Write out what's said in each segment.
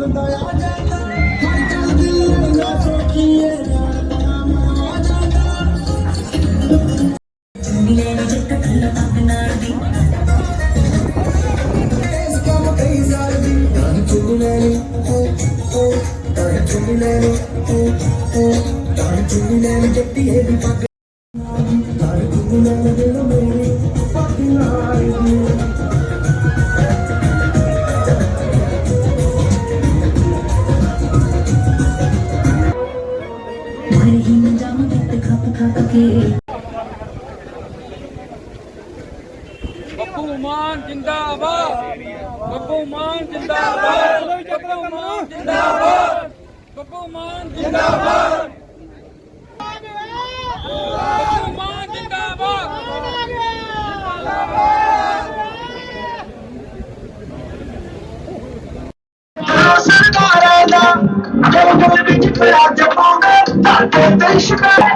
ਬੰਦਾ ਆ ਜਾਂਦਾ। ਹਰ ਗੱਲ ਦਿਲ ਨਾ ਸੋਚੀਏ। ਜੱਟੀ ਹੈ ਵੀ ਪੱਗ। ਤਾਰੇ ਤੂੰ ਨਾ ਮੇਰੇ ਖੱਪ ਬੱਬੂ ਮਾਨ ਜਿੰਦਾਬਾਦ। ਬੱਬੂ ਮਾਨ ਜਿੰਦਾਬਾਦ। ਬੱਬੂ ਮਾਨ ਜਿੰਦਾਬਾਦ। ਬੱਬੂ ਮਾਨ ਜਿੰਦਾਬਾਦ। ਬੱਬੂ ਮਾਨ ਜਿੰਦਾਬਾਦ। ਸਰਕਾਰਾਂ ਦਾ ਜੰਗਲ ਵਿੱਚ ਖੜਾ ਜਪਾਉਂਦਾ ਧਰਤੇ ਤੇ ਸ਼ਿਕਾਰ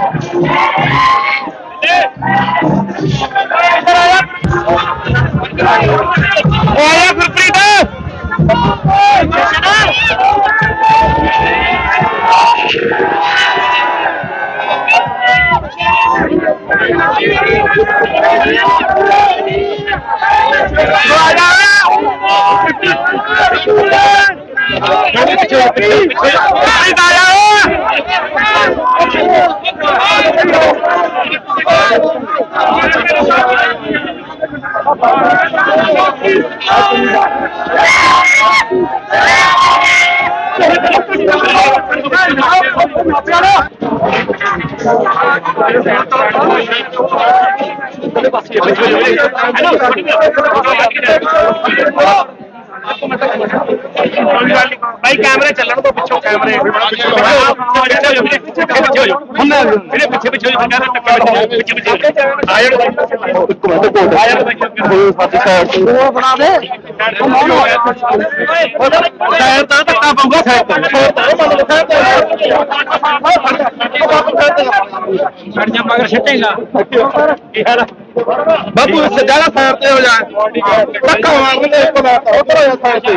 Hello, ਭਾਈ ਕੈਮਰੇ ਚੱਲਣ ਤੋਂ ਪਿੱਛੋਂ ਕੈਮਰੇ। ਜਾਓ ਪਿੱਛੇ ਪਿੱਛੇ ਹੋ ਹੁਣ ਵੀਰੇ ਪਿੱਛੇ ਪਿੱਛੇ ਆ ਜਾਓ। ਇੱਕ ਮਿੰਟ ਆ ਜਾਓ ਸਾਥੀ ਸਾਹਿਬ ਉਹ ਬਣਾ ਦੇ। ਸਾਈਡ ਤਾਂ ਧੱਕਾ ਪਊਗਾ ਸਾਈਡ ਤੇ। ਹੋ ਜਾ। ਧੱਕਾ ਮਾਰਨ ਦੇ ਇੱਕ ਮਿੰਟ ਉਧਰ ਹੋ ਜਾ ਸਾਈਡ ਤੇ।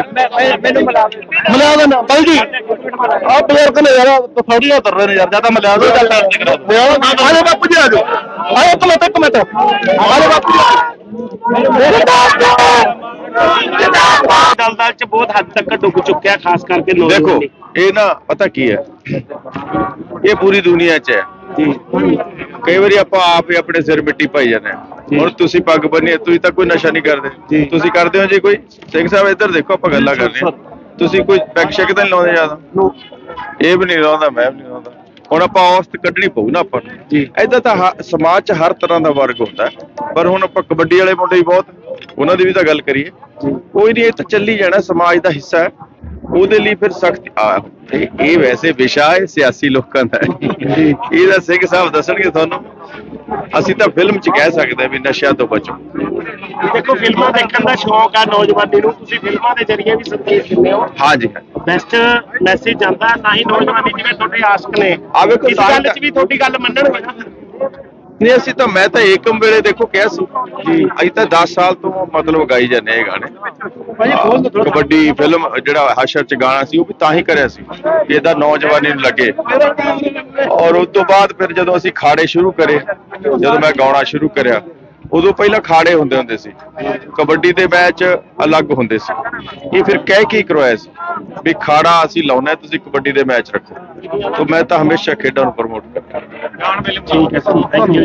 ਮੈਨੂੰ ਮਿਲਾ ਦੇ ਮਿਲਾ ਦੇਣਾ ਬਾਈ ਜੀ ਆ ਬਜ਼ੁਰਗ ਨੇ ਯਾਰ ਥੋੜੀਆਂ ਉਤਰ ਰਹੇ ਨੇ ਯਾਰ ਜ਼ਿਆਦਾ ਮਿਲਾ ਦੋ। ਸਾਈਡ ਤੇ ਕਰਾ ਦੋ। ਆ ਜਾ ਬਾਪੂ ਜੀ ਆ ਜਾਓ। ਆ ਇੱਕ ਮਿੰਟ ਇੱਕ ਮਿੰਟ। ਆ ਜਾ ਬਾਪੂ ਜੀ ਦਲਦਲ ਚ ਬਹੁਤ ਹੱਦ ਤੱਕ ਡੁੱਬ ਚੁੱਕਿਆ ਖਾਸ ਕਰਕੇ ਦੇਖੋ ਇਹ ਨਾ ਪਤਾ ਕੀ ਹੈ? ਇਹ ਪੂਰੀ ਦੁਨੀਆ 'ਚ ਹੈ। ਕਈ ਵਾਰੀ ਆਪਾਂ ਆਪ ਹੀ ਆਪਣੇ ਸਿਰ ਮਿੱਟੀ ਪਾਈ ਜਾਂਦੇ ਹਾਂ। ਹੁਣ ਤੁਸੀਂ ਪੱਗ ਬੰਨੀ ਤੁਸੀਂ ਤਾਂ ਕੋਈ ਨਸ਼ਾ ਨਹੀਂ ਕਰਦੇ। ਤੁਸੀਂ ਕਰਦੇ ਹੋ ਜੀ ਕੋਈ? ਸਿੰਘ ਸਾਹਿਬ ਇੱਧਰ ਦੇਖੋ ਆਪਾਂ ਗੱਲਾਂ ਕਰਦੇ ਹਾਂ। ਤੁਸੀਂ ਕੋਈ ਪੈਕ ਸ਼ੈਕ ਤਾਂ ਨਹੀਂ ਲਾਉਂਦੇ ਜ਼ਿਆਦਾ? ਇਹ ਵੀ ਨਹੀਂ ਲਾਉਂਦਾ ਮੈਂ ਵੀ ਨਹੀਂ ਲਾਉਂਦਾ। ਹੁਣ ਆਪਾਂ ਔਸਤ ਕੱਢਣੀ ਪਊ ਨਾ ਆਪਾਂ ਨੂੰ। ਏਦਾਂ ਤਾਂ ਹ- ਸਮਾਜ 'ਚ ਹਰ ਤਰ੍ਹਾਂ ਦਾ ਵਰਗ ਹੁੰਦਾ। ਹੈ। ਪਰ ਹੁਣ ਆਪਾਂ ਕਬੱਡੀ ਵਾਲੇ ਮੁੰਡੇ ਹੀ ਬਹੁਤ ਉਹਨਾਂ ਦੀ ਵੀ ਤਾਂ ਗੱਲ ਕਰੀਏ। ਕੋਈ ਨਹੀਂ ਇਹ ਤਾਂ ਚੱਲੀ ਜਾਣਾ ਸਮਾਜ ਦਾ ਹਿੱਸਾ ਹੈ। ਉਹਦੇ ਲਈ ਫਿਰ ਸਖਤ ਇਹ ਇਹ ਵੈਸੇ ਵਿਸ਼ਾ ਹੈ ਸਿਆਸੀ ਲੋਕਾਂ ਦਾ। ਇਹਦਾ ਸਿੰਘ ਸਾਹਿਬ ਦੱਸਣਗੇ ਤੁਹਾਨੂੰ। ਅਸੀਂ ਤਾਂ ਫਿਲਮ 'ਚ ਕਹਿ ਸਕਦੇ ਵੀ ਨਸ਼ਿਆਂ ਤੋਂ ਬਚੋ। ਦੇਖੋ ਫਿਲਮਾਂ ਦੇਖਣ ਦਾ ਸ਼ੌਕ ਆ ਨੌਜਵਾਨੀ ਨੂੰ। ਤੁਸੀਂ ਫਿਲਮਾਂ ਦੇ ਜ਼ਰੀਏ ਵੀ ਸੰਦੇਸ਼ ਦਿੰਦੇ ਹੋ। ਹਾਂਜੀ। ਬੈਸਟ ਮੈਸੇਜ ਜਾਂਦਾ ਨਾ ਹੀ ਨੌਜਵਾਨੀ ਜਿਵੇਂ ਤੁਹਾਡੇ ਆਸ਼ਕ ਨੇ। ਆ ਵੇਖੋ ਇਸ ਗੱਲ 'ਚ ਵੀ ਤੁਹਾਡੀ ਗੱਲ ਮੰਨਣਗੇ ਨਾ ਨਹੀਂ ਅਸੀਂ ਤਾਂ ਮੈਂ ਤਾਂ ਏਕਮ ਵੇਲੇ ਦੇਖੋ ਕਿਹਾ ਸੀ। ਜੀ। ਅਸੀਂ ਤਾਂ 10 ਸਾਲ ਤੋਂ ਮਤਲਬ ਗਾਈ ਜਾਂਦੇ ਇਹ ਗਾਣੇ। ਕਬੱਡੀ ਫਿਲਮ ਜਿਹੜਾ ਹਸ਼ਰ ਚ ਗਾਣਾ ਸੀ ਉਹ ਵੀ ਤਾਂ ਹੀ ਕਰਿਆ ਸੀ। ਕਿ ਇਹਦਾ ਨੌਜਵਾਨੀ ਨੂੰ ਲੱਗੇ। ਔਰ ਉਸ ਤੋਂ ਬਾਅਦ ਫਿਰ ਜਦੋਂ ਅਸੀਂ ਖਾੜੇ ਸ਼ੁਰੂ ਕਰੇ ਜਦੋਂ ਮੈਂ ਗਾਉਣਾ ਸ਼ੁਰੂ ਕਰਿਆ ਉਦੋਂ ਪਹਿਲਾਂ ਖਾੜੇ ਹੁੰਦੇ ਹੁੰਦੇ ਸੀ। ਕਬੱਡੀ ਦੇ ਮੈਚ ਅਲੱਗ ਹੁੰਦੇ ਸੀ। ਇਹ ਫਿਰ ਕਹਿ ਕੇ ਕਰਵਾਇਆ ਸੀ ਵੀ ਖਾੜਾ ਅਸੀਂ ਲਾਉਣਾ ਤੁਸੀਂ ਕਬੱਡੀ ਦੇ ਮੈਚ ਰੱਖੋ। ਤਾਂ ਮੈਂ ਤਾਂ ਹਮੇਸ਼ਾ ਖੇਡਾਂ ਨੂੰ ਪ੍ਰਮੋਟ ਕਰਦਾ ਠੀਕ ਹੈ ਸਰ ਥੈਂਕ ਯੂ